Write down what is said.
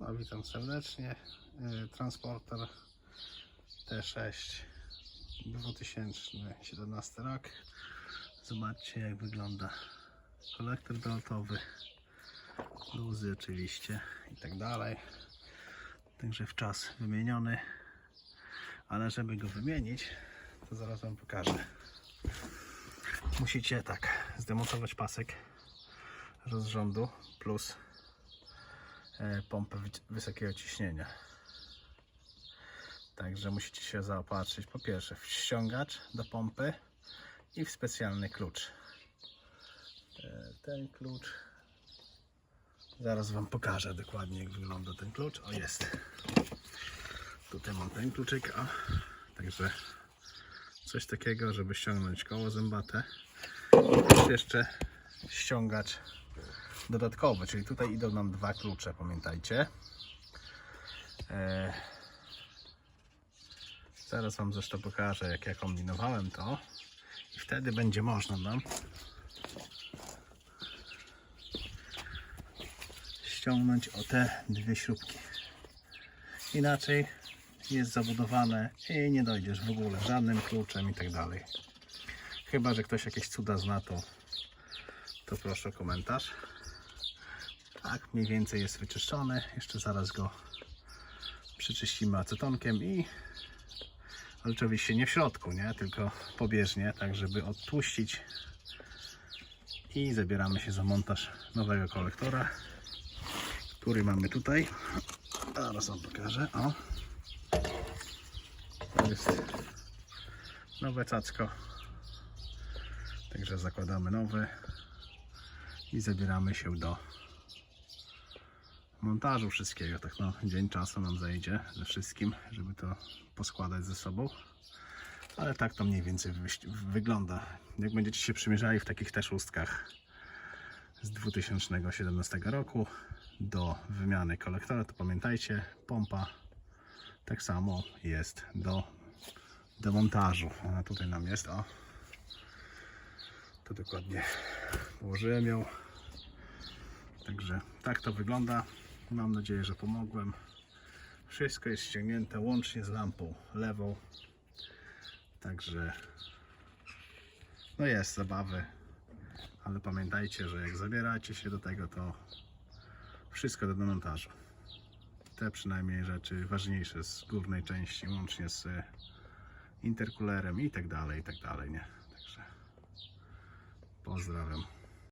No, witam serdecznie. Y, Transporter T6 2017 rok. Zobaczcie jak wygląda kolektor belotowy, luzy oczywiście i tak dalej. Także w czas wymieniony, ale żeby go wymienić, to zaraz Wam pokażę. Musicie tak zdemontować pasek rozrządu plus e, pompę wy- wysokiego ciśnienia. Także musicie się zaopatrzyć po pierwsze w ściągacz do pompy i w specjalny klucz. E, Ten klucz zaraz Wam pokażę dokładnie jak wygląda ten klucz. O jest. Tutaj mam ten kluczyk, o. Także coś takiego, żeby ściągnąć koło zębate. Też jeszcze ściągacz dodatkowy, czyli tutaj idą nam dwa klucze, pamiętajcie. E, zaraz Wam zresztą pokażę, jak ja kombinowałem to. I wtedy będzie można nam ściągnąć o te dwie śrubki. Inaczej jest zabudowane i nie dojdziesz w ogóle żadnym kluczem i tak dalej. Chyba, że ktoś jakieś cuda zna, to, to proszę o komentarz. Tak, mniej więcej jest wyczyszczony. Jeszcze zaraz go przeczyścimy acetonkiem i ale oczywiście nie w środku, nie? tylko pobieżnie, tak żeby odtłuścić i zabieramy się za montaż nowego kolektora, który mamy tutaj. Zaraz Wam pokażę. O. To jest nowe cacko. Także zakładamy nowy i zabieramy się do montażu wszystkiego. Tak no, dzień czasu nam zajdzie ze wszystkim, żeby to poskładać ze sobą. Ale tak to mniej więcej wygląda. Jak będziecie się przymierzali w takich też ustkach z 2017 roku do wymiany kolektora, to pamiętajcie, pompa tak samo jest do demontażu. Ona tutaj nam jest, o. To dokładnie położyłem ją. Także tak to wygląda. Mam nadzieję, że pomogłem. Wszystko jest ściągnięte łącznie z lampą lewą. Także no jest zabawy. Ale pamiętajcie, że jak zabieracie się do tego, to wszystko do demontażu. Te przynajmniej rzeczy ważniejsze z górnej części, łącznie z interkulerem i tak dalej, i tak dalej, nie? Także pozdrawiam.